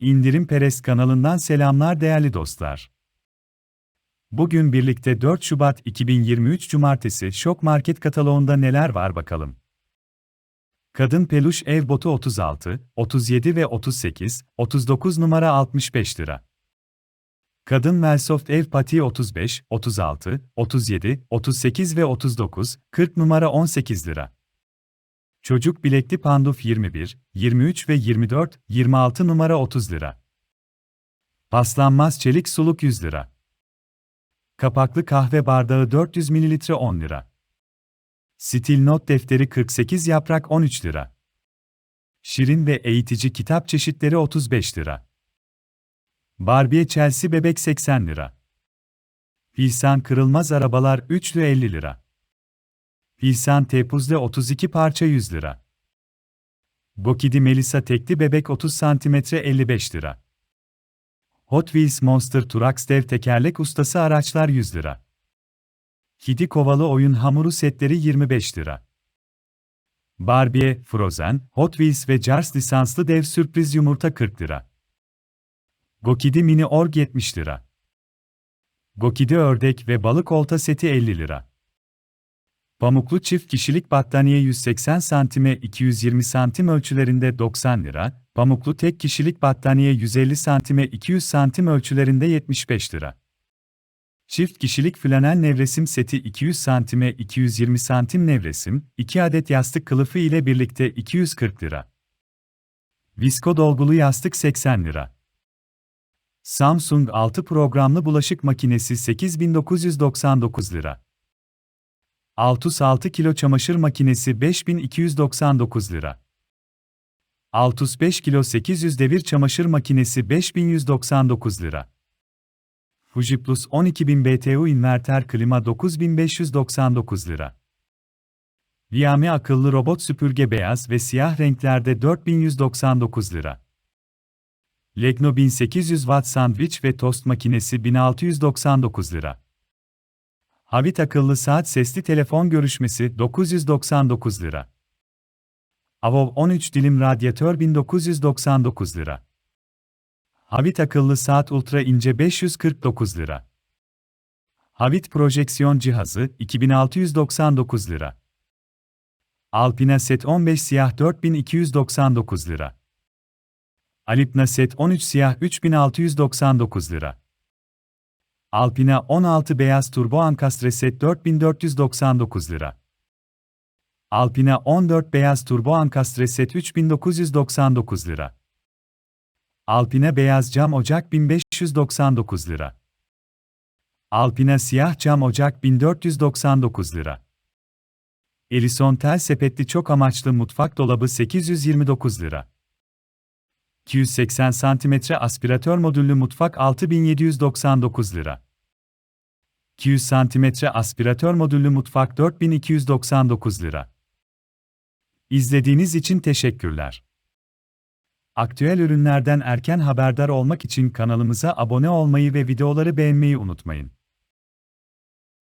İndirim Perest kanalından selamlar değerli dostlar. Bugün birlikte 4 Şubat 2023 Cumartesi Şok Market kataloğunda neler var bakalım. Kadın peluş ev botu 36, 37 ve 38, 39 numara 65 lira. Kadın Melsoft ev patiği 35, 36, 37, 38 ve 39, 40 numara 18 lira. Çocuk bilekli panduf 21, 23 ve 24, 26 numara 30 lira. Paslanmaz çelik suluk 100 lira. Kapaklı kahve bardağı 400 ml 10 lira. Stil not defteri 48 yaprak 13 lira. Şirin ve eğitici kitap çeşitleri 35 lira. Barbie Chelsea bebek 80 lira. Pilsan kırılmaz arabalar üçlü 50 lira. Pilsan tepuzle 32 parça 100 lira. Bokidi Melisa tekli bebek 30 cm 55 lira. Hot Wheels Monster Trucks dev tekerlek ustası araçlar 100 lira. Kidi kovalı oyun hamuru setleri 25 lira. Barbie, Frozen, Hot Wheels ve Jars lisanslı dev sürpriz yumurta 40 lira. Gokidi Mini Org 70 lira. Gokidi ördek ve balık olta seti 50 lira. Pamuklu çift kişilik battaniye 180 santime 220 santim ölçülerinde 90 lira, pamuklu tek kişilik battaniye 150 santime 200 santim ölçülerinde 75 lira. Çift kişilik flanel nevresim seti 200 santime 220 santim nevresim, 2 adet yastık kılıfı ile birlikte 240 lira. Visko dolgulu yastık 80 lira. Samsung 6 programlı bulaşık makinesi 8999 lira. Altus 6 kilo çamaşır makinesi 5299 lira. Altus 5 kilo 800 devir çamaşır makinesi 5199 lira. Fujiplus 12000 BTU inverter klima 9599 lira. Viame akıllı robot süpürge beyaz ve siyah renklerde 4199 lira. Legno 1800 watt sandviç ve tost makinesi 1699 lira. Havit akıllı saat sesli telefon görüşmesi 999 lira. Avov 13 dilim radyatör 1999 lira. Havit akıllı saat ultra ince 549 lira. Havit projeksiyon cihazı 2699 lira. Alpina set 15 siyah 4299 lira. Alipna set 13 siyah 3699 lira. Alpina 16 beyaz turbo ankastre set 4499 lira. Alpina 14 beyaz turbo ankastre set 3999 lira. Alpina beyaz cam ocak 1599 lira. Alpina siyah cam ocak 1499 lira. Elison tel sepetli çok amaçlı mutfak dolabı 829 lira. 280 cm aspiratör modüllü mutfak 6799 lira. 200 cm aspiratör modüllü mutfak 4299 lira. İzlediğiniz için teşekkürler. Aktüel ürünlerden erken haberdar olmak için kanalımıza abone olmayı ve videoları beğenmeyi unutmayın.